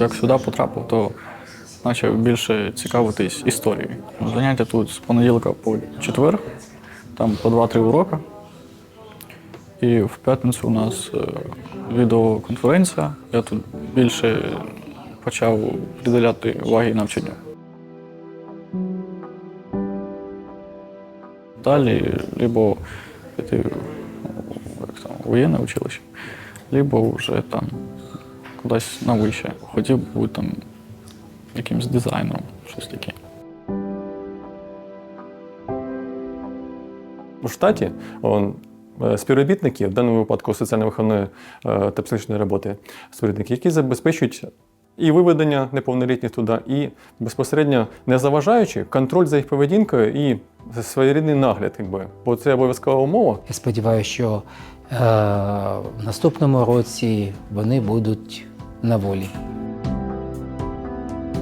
Як сюди потрапив, то почав більше цікавитись історією. Заняття тут з понеділка по четвер, там по 2-3 уроки. І в п'ятницю у нас е, відеоконференція. Я тут більше почав приділяти уваги навчанню. Далі либо там, у воєнне училище, либо вже там кудись на вище. Хотів би бути там якимсь дизайнером, щось таке. У штаті он, е, співробітники, в даному випадку соціально-виховної е, та психологічної роботи, співробітники, які забезпечують і виведення неповнолітніх туди, і безпосередньо не заважаючи контроль за їх поведінкою і своєрідний нагляд, якби. бо це обов'язкова умова. Я сподіваюся, що е, в наступному році вони будуть на волі.